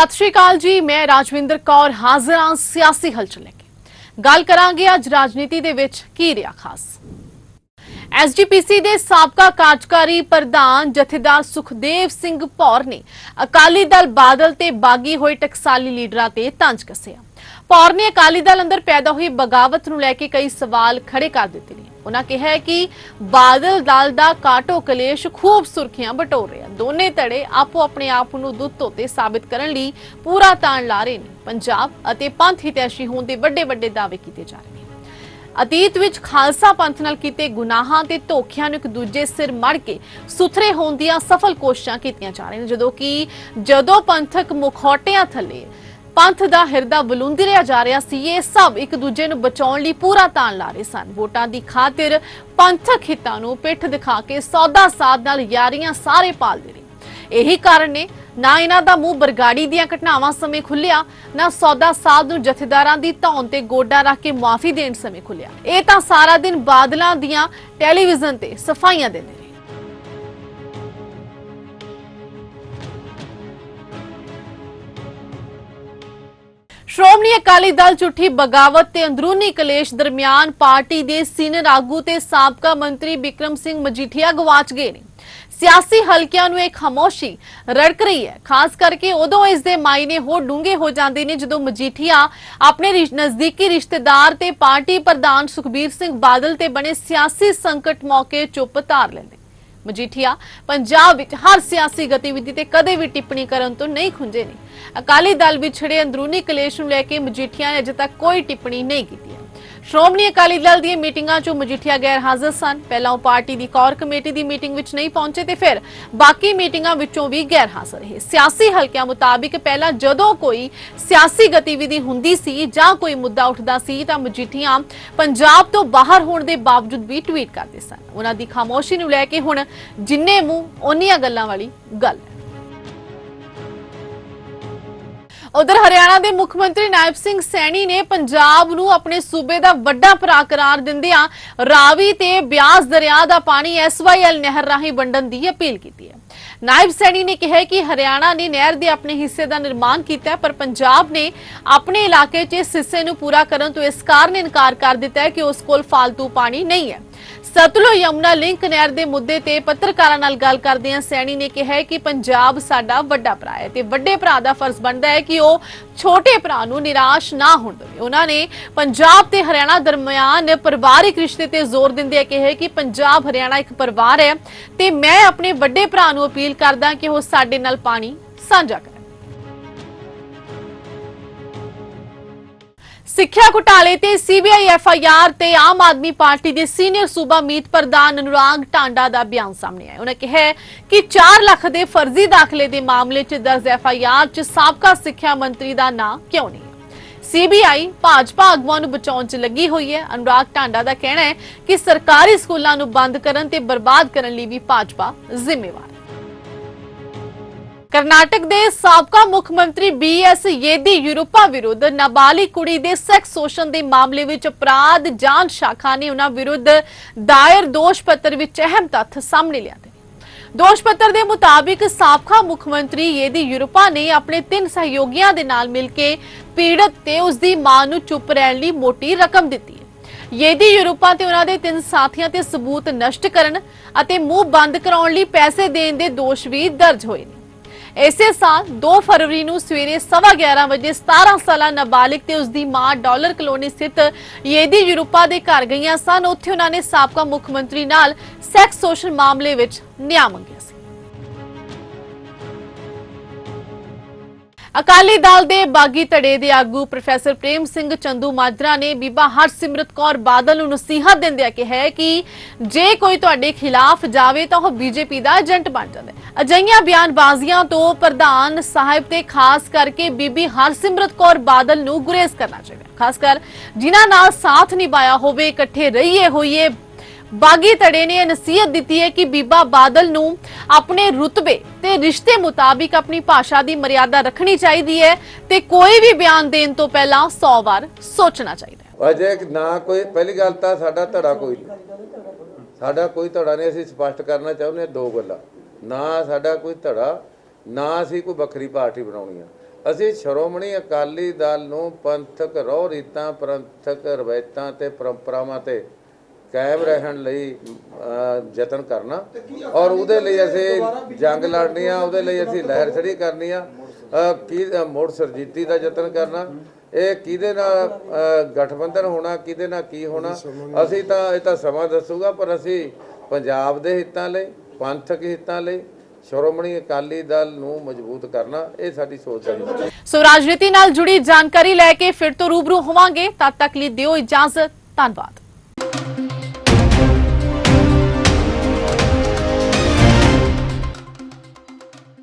ਸਤਿ ਸ਼੍ਰੀ ਅਕਾਲ ਜੀ, ਮੈਂ ਰਾਜਵਿੰਦਰ ਕੌਰ ਹਾਜ਼ਰ ਹਾਂ ਸਿਆਸੀ ਹਲਚਲ ਲੈ ਕੇ। ਗੱਲ ਕਰਾਂਗੇ ਅੱਜ ਰਾਜਨੀਤੀ ਦੇ ਵਿੱਚ ਕੀ ਰਿਹਾ ਖਾਸ। ਐਸਜੀਪੀਸੀ ਦੇ ਸਾਬਕਾ ਕਾਰਜਕਾਰੀ ਪ੍ਰਧਾਨ ਜਥੇਦਾਰ ਸੁਖਦੇਵ ਸਿੰਘ ਭੌਰ ਨੇ ਅਕਾਲੀ ਦਲ ਬਾਦਲ ਤੇ ਬਾਗੀ ਹੋਏ ਟਕਸਾਲੀ ਲੀਡਰਾਂ ਤੇ ਤੰਜ ਕੱਸਿਆ। ਪੌਰ ਨੇ ਅਕਾਲੀ ਦਲ ਅੰਦਰ ਪੈਦਾ ਹੋਈ ਬਗਾਵਤ ਨੂੰ ਲੈ ਕੇ ਕਈ ਸਵਾਲ ਖੜੇ ਕਰ ਦਿੱਤੇ ਨੇ। ਉਹਨਾਂ ਕਿਹਾ ਕਿ ਬਾਦਲ ਦਲ ਦਾ ਕਾਟੋ ਕਲੇਸ਼ ਖੂਬ ਸੁਰਖੀਆਂ ਬਟੋਰ ਰਿਹਾ। ਦੋਨੇ ਧੜੇ ਆਪੋ ਆਪਣੇ ਆਪ ਨੂੰ ਦੁੱਧ ਧੋਤੇ ਸਾਬਿਤ ਕਰਨ ਲਈ ਪੂਰਾ ਤਾਣ ਲਾ ਰਹੇ ਨੇ। ਪੰਜਾਬ ਅਤੇ ਪੰਥ ਹਿਤੈਸ਼ੀ ਹੋਣ ਦੇ ਵੱਡੇ ਵੱਡੇ ਦਾਅਵੇ ਕੀਤੇ ਜਾ ਰਹੇ ਨੇ। ਅਤੀਤ ਵਿੱਚ ਖਾਲਸਾ ਪੰਥ ਨਾਲ ਕੀਤੇ ਗੁਨਾਹਾਂ ਤੇ ਧੋਖਿਆਂ ਨੂੰ ਇੱਕ ਦੂਜੇ ਸਿਰ ਮੜ ਕੇ ਸੁਥਰੇ ਹੋਣ ਦੀਆਂ ਸਫਲ ਕੋਸ਼ਿਸ਼ਾਂ ਕੀਤੀਆਂ ਜਾ ਰਹੀਆਂ ਨੇ। ਜਦੋਂ ਕਿ ਜਦੋਂ ਪੰਥਕ ਮੁਖੌਟਿਆਂ ਥੱਲੇ ਪੰਥ ਦਾ ਹਿਰਦਾ ਬਲੂੰਦੀ ਜਾ ਰਿਹਾ ਸੀ। ਇਹ ਸਭ ਇੱਕ ਦੂਜੇ ਨੂੰ ਬਚਾਉਣ ਲਈ ਪੂਰਾ ਤਾਣ ਲਾ ਰਹੇ ਸਨ। ਵੋਟਾਂ ਦੀ ਖਾਤਰ ਪੰਥਕ ਹਿੱਤਾਂ ਨੂੰ ਪਿੱਠ ਦਿਖਾ ਕੇ ਸੌਦਾ ਸਾਧ ਨਾਲ ਯਾਰੀਆਂ ਸਾਰੇ ਪਾਲਦੇ ਨੇ ਇਹੀ ਕਾਰਨ ਨੇ ਨਾ ਇਹਨਾਂ ਦਾ ਮੂੰਹ ਬਰਗਾੜੀ ਦੀਆਂ ਘਟਨਾਵਾਂ ਸਮੇਂ ਖੁੱਲਿਆ ਨਾ ਸੌਦਾ ਸਾਧ ਨੂੰ ਜਥੇਦਾਰਾਂ ਦੀ ਧੌਣ ਤੇ ਗੋਡਾ ਰੱਖ ਕੇ ਮਾਫੀ ਦੇਣ ਸਮੇਂ ਖੁੱਲਿਆ ਇਹ ਤਾਂ ਸਾਰਾ ਦਿਨ ਬਾਦਲਾਂ ਦੀਆਂ ਟੈਲੀਵਿਜ਼ਨ ਤੇ ਸਫਾਈਆਂ ਦਿੰਦੇ ਸ਼੍ਰੋਮਣੀ ਅਕਾਲੀ ਦਲ ਝੂਠੀ ਬਗਾਵਤ ਤੇ ਅੰਦਰੂਨੀ ਕਲੇਸ਼ ਦਰਮਿਆਨ ਪਾਰਟੀ ਦੇ ਸੀਨੀਅਰ ਆਗੂ ਤੇ ਸਾਬਕਾ ਮੰਤਰੀ ਬਿਕਰਮ ਸਿੰਘ ਮਜੀਠੀਆ ਗਵਾਚ ਗਏ ਨੇ। ਸਿਆਸੀ ਹਲਕਿਆਂ ਨੂੰ ਇੱਕ ਖਾਮੋਸ਼ੀ ਰੜਕ ਰਹੀ ਹੈ। ਖਾਸ ਕਰਕੇ ਉਦੋਂ ਇਸ ਦੇ ਮਾਇਨੇ ਹੋਰ ਡੂੰਘੇ ਹੋ ਜਾਂਦੇ ਨੇ ਜਦੋਂ ਮਜੀਠੀਆ ਆਪਣੇ ਨਜ਼ਦੀਕੀ ਰਿਸ਼ਤੇਦਾਰ ਤੇ ਪਾਰਟੀ ਪ੍ਰਧਾਨ ਸੁਖਬੀਰ ਸਿੰਘ ਬਾਦਲ ਤੇ ਬਣੇ ਸਿਆਸੀ ਸੰਕਟ ਮੌਕੇ ਚੁੱਪ ਧਾਰ ਲੈਂਦੇ। ਮਜੀਠੀਆ, ਪੰਜਾਬ ਵਿੱਚ ਹਰ ਸਿਆਸੀ ਗਤੀਵਿਧੀ ਤੇ ਕਦੇ ਵੀ ਟਿੱਪਣੀ ਕਰਨ ਤੋਂ ਨਹੀਂ ਖੁੰਝੇ ਨੇ। ਅਕਾਲੀ ਦਲ ਵਿੱਚ ਛਿੜੇ ਅੰਦਰੂਨੀ ਕਲੇਸ਼ ਨੂੰ ਲੈ ਕੇ ਮਜੀਠੀਆ ਨੇ ਅਜੇ ਤੱਕ ਕੋਈ ਟਿੱਪਣੀ ਨਹੀਂ ਕੀਤੀ। ਸ਼੍ਰੋਮਣੀ ਅਕਾਲੀ ਦਲ ਦੀਆਂ ਮੀਟਿੰਗਾਂ ਚੋਂ ਮਜੀਠੀਆ ਗੈਰ ਹਾਜ਼ਰ ਸਨ। ਪਹਿਲਾਂ ਉਹ ਪਾਰਟੀ ਦੀ ਕੋਰ ਕਮੇਟੀ ਦੀ ਮੀਟਿੰਗ ਵਿੱਚ ਨਹੀਂ ਪਹੁੰਚੇ ਤੇ ਫਿਰ ਬਾਕੀ ਮੀਟਿੰਗਾਂ ਵਿੱਚੋਂ ਵੀ ਗੈਰ ਹਾਜ਼ਰ ਰਹੇ। ਸਿਆਸੀ ਹਲਕਿਆਂ ਮੁਤਾਬਿਕ ਪਹਿਲਾਂ ਜਦੋਂ ਕੋਈ ਸਿਆਸੀ ਗਤੀਵਿਧੀ ਹੁੰਦੀ ਸੀ ਜਾਂ ਕੋਈ ਮੁੱਦਾ ਉੱਠਦਾ ਸੀ ਤਾਂ ਮਜੀਠੀਆ ਪੰਜਾਬ ਤੋਂ ਬਾਹਰ ਹੋਣ ਦੇ ਬਾਵਜੂਦ ਵੀ ਟਵੀਟ ਕਰਦੇ ਸਨ। ਉਹਨਾਂ ਦੀ ਖਾਮੋਸ਼ੀ ਨੂੰ ਲੈ ਕੇ ਹੁਣ ਜਿੰਨੇ ਮੂੰਹ, ਓਨੀਆਂ ਗੱਲਾਂ ਵਾਲੀ ਗੱਲ ਉਧਰ ਹਰਿਆਣਾ ਦੇ ਮੁੱਖ ਮੰਤਰੀ ਨਾਇਬ ਸਿੰਘ ਸੈਣੀ ਨੇ ਪੰਜਾਬ ਨੂੰ ਆਪਣੇ ਸੂਬੇ ਦਾ ਵੱਡਾ ਭਰਾ ਕਰਾਰ ਦਿੰਦਿਆਂ ਰਾਵੀ ਤੇ ਬਿਆਸ ਦਰਿਆ ਦਾ ਪਾਣੀ ਐਸਵਾਈਐਲ ਨਹਿਰ ਰਾਹੀਂ ਵੰਡਣ ਦੀ ਅਪੀਲ ਕੀਤੀ ਹੈ। ਨਾਇਬ ਸੈਣੀ ਨੇ ਕਿਹਾ ਕਿ ਹਰਿਆਣਾ ਨੇ ਨਹਿਰ ਦੇ ਆਪਣੇ ਹਿੱਸੇ ਦਾ ਨਿਰਮਾਣ ਕੀਤਾ ਪਰ ਪੰਜਾਬ ਨੇ ਆਪਣੇ ਇਲਾਕੇ 'ਚ ਇਸ ਹਿੱਸੇ ਨੂੰ ਪੂਰਾ ਕਰਨ ਤੋਂ ਇਸ ਕਾਰਨ ਇਨਕਾਰ ਕਰ ਦਿੱਤਾ ਹੈ ਕਿ ਉਸ ਕੋਲ ਫालतू ਪਾਣੀ ਨਹੀਂ ਹੈ। ਸਤਲੁਜ ਯਮੁਨਾ ਲਿੰਕ ਨਹਿਰ ਦੇ ਮੁੱਦੇ ਤੇ ਪੱਤਰਕਾਰਾਂ ਨਾਲ ਗੱਲ ਕਰਦਿਆਂ ਸੈਣੀ ਨੇ ਕਿਹਾ ਕਿ ਪੰਜਾਬ ਸਾਡਾ ਵੱਡਾ ਭਰਾ ਹੈ ਤੇ ਵੱਡੇ ਭਰਾ ਦਾ ਫਰਜ਼ ਬਣਦਾ ਹੈ ਕਿ ਉਹ ਛੋਟੇ ਭਰਾ ਨੂੰ ਨਿਰਾਸ਼ ਨਾ ਹੋਣ ਦੇਵੇ। ਉਹਨਾਂ ਨੇ ਪੰਜਾਬ ਤੇ ਹਰਿਆਣਾ ਦਰਮਿਆਨ ਪਰਿਵਾਰਿਕ ਰਿਸ਼ਤੇ ਤੇ ਜ਼ੋਰ ਦਿੰਦਿਆਂ ਕਿਹਾ ਕਿ ਪੰਜਾਬ ਹਰਿਆਣਾ ਇੱਕ ਪਰਿਵਾਰ ਹੈ ਤੇ ਮੈਂ ਆਪਣੇ ਵੱਡੇ ਭਰਾ ਨੂੰ ਅਪੀਲ ਕਰਦਾ ਕਿ ਉਹ ਸਾਡੇ ਨਾਲ ਪਾਣੀ ਸਾਂਝਾ ਸਿੱਖਿਆ ਘੁਟਾਲੇ ਤੇ ਸੀਬੀਆਈ ਐਫਆਈਆਰ ਤੇ ਆਮ ਆਦਮੀ ਪਾਰਟੀ ਦੇ ਸੀਨੀਅਰ ਸੂਬਾ ਮੀਤ ਪ੍ਰਧਾਨ ਅਨੁਰਾਗ ਟਾਂਡਾ ਦਾ ਬਿਆਨ ਸਾਹਮਣੇ ਆਇਆ। ਉਹਨਾਂ ਕਿਹਾ ਕਿ 4 ਲੱਖ ਦੇ ਫਰਜ਼ੀ ਦਾਖਲੇ ਦੇ ਮਾਮਲੇ 'ਚ ਦਰਜ ਐਫਆਈਆਰ 'ਚ ਸਾਬਕਾ ਸਿੱਖਿਆ ਮੰਤਰੀ ਦਾ ਨਾਂ ਕਿਉਂ ਨਹੀਂ? ਸੀਬੀਆਈ ਭਾਜਪਾ ਆਗੂਆਂ ਨੂੰ ਬਚਾਉਣ 'ਚ ਲੱਗੀ ਹੋਈ ਹੈ। ਅਨੁਰਾਗ ਟਾਂਡਾ ਦਾ ਕਹਿਣਾ ਹੈ ਕਿ ਸਰਕਾਰੀ ਸਕੂਲਾਂ ਨੂੰ ਬੰਦ ਕਰਨ ਤੇ ਬਰਬਾਦ ਕਰਨ ਲਈ ਵੀ ਭਾਜਪਾ ਜ਼ਿੰਮੇਵਾਰ ਹੈ। ਕਰਨਾਟਕ ਦੇ ਸਾਬਕਾ ਮੁੱਖ ਮੰਤਰੀ ਬੀਐਸ ਯੇਦੀ ਯੂਰਪਾ ਵਿਰੁੱਧ ਨਾਬਾਲਿਗ ਕੁੜੀ ਦੇ ਸੈਕਸ ਸ਼ੋਸ਼ਣ ਦੇ ਮਾਮਲੇ ਵਿੱਚ ਅਪਰਾਧ ਜਾਂਚ ਸ਼ਾਖਾ ਨੇ ਉਹਨਾਂ ਵਿਰੁੱਧ ਦਾਇਰ ਦੋਸ਼ ਪੱਤਰ ਵਿੱਚ ਅਹਿਮ ਤੱਥ ਸਾਹਮਣੇ ਲਿਆਂਦੇ ਦੋਸ਼ ਪੱਤਰ ਦੇ ਮੁਤਾਬਿਕ ਸਾਬਕਾ ਮੁੱਖ ਮੰਤਰੀ ਯੇਦੀ ਯੂਰਪਾ ਨੇ ਆਪਣੇ ਤਿੰਨ ਸਹਿਯੋਗੀਆਂ ਦੇ ਨਾਲ ਮਿਲ ਕੇ ਪੀੜਤ ਤੇ ਉਸ ਦੀ ਮਾਂ ਨੂੰ ਚੁੱਪ ਰਹਿਣ ਲਈ ਮੋਟੀ ਰਕਮ ਦਿੱਤੀ ਹੈ। ਯੇਦੀ ਯੂਰਪਾ ਤੇ ਉਹਨਾਂ ਦੇ ਤਿੰਨ ਸਾਥੀਆਂ ਤੇ ਸਬੂਤ ਨਸ਼ਟ ਕਰਨ ਅਤੇ ਮੂੰਹ ਬੰਦ ਕਰਾਉਣ ਲਈ ਪੈਸੇ ਦੇਣ ਦੇ ਦੋਸ਼ ਵੀ ਦਰਜ ਹੋਏ ਨੇ। ਇਸੇ ਸਾਲ 2 ਫਰਵਰੀ ਨੂੰ ਸਵੇਰੇ 11:30 ਵਜੇ 17 ਸਾਲਾ ਨਾਬਾਲਿਗ ਤੇ ਉਸਦੀ ਮਾਂ ਡਾਲਰ ਕਲੋਨੀ ਸਥਿਤ ਯੇਦੀ ਯੂਰਪਾ ਦੇ ਘਰ ਗਈਆਂ ਸਨ। ਉੱਥੇ ਉਹਨਾਂ ਨੇ ਸਾਬਕਾ ਮੁੱਖ ਮੰਤਰੀ ਨਾਲ ਸੈਕਸ ਸੋਸ਼ਲ ਮਾਮਲੇ ਵਿੱਚ ਨਿਆਂ ਮੰਗਿਆ। ਅਕਾਲੀ ਦਲ ਦੇ ਬਾਗੀ ਧੜੇ ਦੇ ਆਗੂ ਪ੍ਰੋਫੈਸਰ ਪ੍ਰੇਮ ਸਿੰਘ ਚੰਦੂ ਮਾਜਰਾ ਨੇ ਬੀਬਾ ਹਰਸਿਮਰਤ ਕੌਰ ਬਾਦਲ ਨੂੰ ਨਸੀਹਤ ਦਿੰਦਿਆਂ ਕਿਹਾ ਹੈ ਕਿ ਜੇ ਕੋਈ ਤੁਹਾਡੇ ਖਿਲਾਫ ਜਾਵੇ ਤਾਂ ਉਹ ਬੀਜੇਪੀ ਦਾ ਏਜੰਟ ਬਣ ਜਾਂਦਾ ਹੈ। ਅਜਿਹੀਆਂ ਬਿਆਨਬਾਜ਼ੀਆਂ ਤੋਂ ਪ੍ਰਧਾਨ ਸਾਹਿਬ ਤੇ ਖਾਸ ਕਰਕੇ ਬੀਬੀ ਹਰਸਿਮਰਤ ਕੌਰ ਬਾਦਲ ਨੂੰ ਗੁਰੇਜ਼ ਕਰਨਾ ਚਾਹੀਦਾ ਖਾਸ ਕਰ ਜਿਨ੍ਹਾਂ ਨਾਲ ਸਾਥ ਨਿਭਾਇਆ ਹੋਵੇ, ਇਕੱਠੇ ਰਹੀਏ ਹੋਈਏ ਬਾਗੀ ਧੜੇ ਨੇ ਨਸੀਹਤ ਦਿੱਤੀ ਹੈ ਕਿ ਬੀਬਾ ਬਾਦਲ ਨੂੰ ਆਪਣੇ ਰੁਤਬੇ ਤੇ ਰਿਸ਼ਤੇ ਮੁਤਾਬਿਕ ਆਪਣੀ ਭਾਸ਼ਾ ਦੀ ਮਰਿਆਦਾ ਰੱਖਣੀ ਚਾਹੀਦੀ ਹੈ ਤੇ ਕੋਈ ਵੀ ਬਿਆਨ ਦੇਣ ਤੋਂ ਪਹਿਲਾਂ 100 ਵਾਰ ਸੋਚਣਾ ਚਾਹੀਦਾ ਹੈ। ਅਜੇ ਨਾ ਕੋਈ, ਪਹਿਲੀ ਗੱਲ ਤਾਂ ਸਾਡਾ ਧੜਾ ਕੋਈ ਨਹੀਂ। ਸਾਡਾ ਕੋਈ ਧੜਾ ਨਹੀਂ, ਅਸੀਂ ਸਪਸ਼ਟ ਕਰਨਾ ਚਾਹੁੰਦੇ ਦੋ ਗੱਲਾਂ। ਨਾ ਸਾਡਾ ਕੋਈ ਧੜਾ, ਨਾ ਅਸੀਂ ਕੋਈ ਵੱਖਰੀ ਪਾਰਟੀ ਬਣਾਉਣੀ ਆ। ਅਸੀਂ ਸ਼੍ਰੋਮਣੀ ਅਕਾਲੀ ਦਲ ਨੂੰ ਪੰਥਕ ਰੋਹ ਰੀਤਾਂ ਪੰਥਕ ਰਵਾਇਤਾਂ ਤੇ ਪਰੰਪਰਾਵਾਂ ਤੇ ਕਾਇਮ ਰਹਿਣ ਲਈ ਯਤਨ ਕਰਨਾ। ਔਰ ਉਹਦੇ ਲਈ ਅਸੀਂ ਜੰਗ ਲੜਨੀ ਆ ਉਹਦੇ ਲਈ ਅਸੀਂ ਲਹਿਰ ਛੜੀ ਕਰਨੀ ਆ ਕੀ ਅਹ, ਮੁੜ ਸਰਜੀਤੀ ਦਾ ਯਤਨ ਕਰਨਾ। ਇਹ ਕਿਹਦੇ ਨਾਲ ਗਠਬੰਧਨ ਹੋਣਾ ਕਿਹਦੇ ਨਾਲ ਕੀ ਹੋਣਾ ਅਸੀਂ ਤਾਂ ਇਹ ਤਾਂ ਸਮਾਂ ਦੱਸੂਗਾ ਪਰ ਅਸੀਂ ਪੰਜਾਬ ਦੇ ਹਿੱਤਾਂ ਲਈ ਪੰਥਕ ਹਿੱਤਾਂ ਲਈ ਸ਼੍ਰੋਮਣੀ ਅਕਾਲੀ ਦਲ ਨੂੰ ਮਜ਼ਬੂਤ ਕਰਨਾ ਇਹ ਸਾਡੀ ਸੋਚ ਹੈ। ਸੋ ਰਾਜਨੀਤੀ ਨਾਲ ਜੁੜੀ ਜਾਣਕਾਰੀ ਲੈ ਕੇ ਫਿਰ ਤੋਂ ਰੂਬਰੂ ਹੋਵਾਂਗੇ। ਤਦ ਤੱਕ ਲਈ ਦਿਓ ਇਜਾਜ਼ਤ। ਧੰਨਵਾਦ।